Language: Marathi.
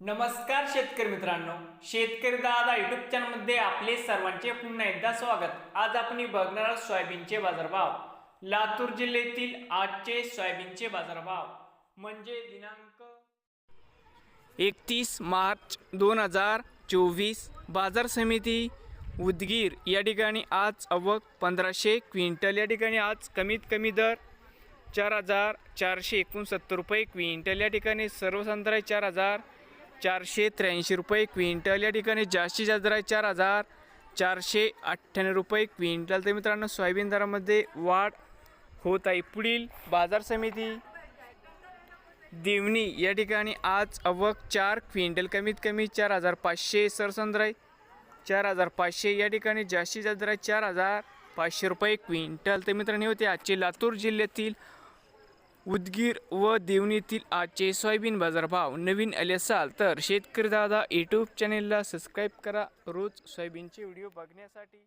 नमस्कार शेतकरी मित्रांनो शेतकरी दादा युट्यूब चॅनलमध्ये आपले सर्वांचे पुन्हा एकदा स्वागत. आज आपण बघणार आहोत सोयाबीनचे बाजारभाव. लातूर जिल्ह्यातील आजचे सोयाबीनचे बाजारभाव. म्हणजे दिनांक एकतीस मार्च दोन हजार चोवीस बाजार समिती उदगीर या ठिकाणी आज अवक पंधराशे क्विंटल या ठिकाणी आज कमीत कमी दर चार हजार चारशे एकोणसत्तर रुपये क्विंटल या ठिकाणी सर्वसाधारण आहे चार हजार चारशे त्र्याऐंशी रुपये क्विंटल. या ठिकाणी जास्तीत जास्त दर आहे चार हजार चारशे अठ्ठ्याण्णव रुपये क्विंटल. तर मित्रांनो सोयाबीन दरामध्ये वाढ होत आहे. पुढील बाजार समिती देवणी. या ठिकाणी आज अवक चार क्विंटल कमीत कमी चार हजार पाचशे सरसंद्र आहे. चार हजार पाचशे. या ठिकाणी जास्तीत जास्त दर आहे चार हजार पाचशे रुपये क्विंटल. तर मित्रांनो होते आजचे लातूर जिल्ह्यातील उदगीर व देवणीतील आजचे सोयाबीन बाजारभाव नवीन आले असाल तर शेतकरी दादा यूट्यूब चॅनेलला सबस्क्राईब करा. रोज सोयाबीनचे व्हिडिओ बघण्यासाठी.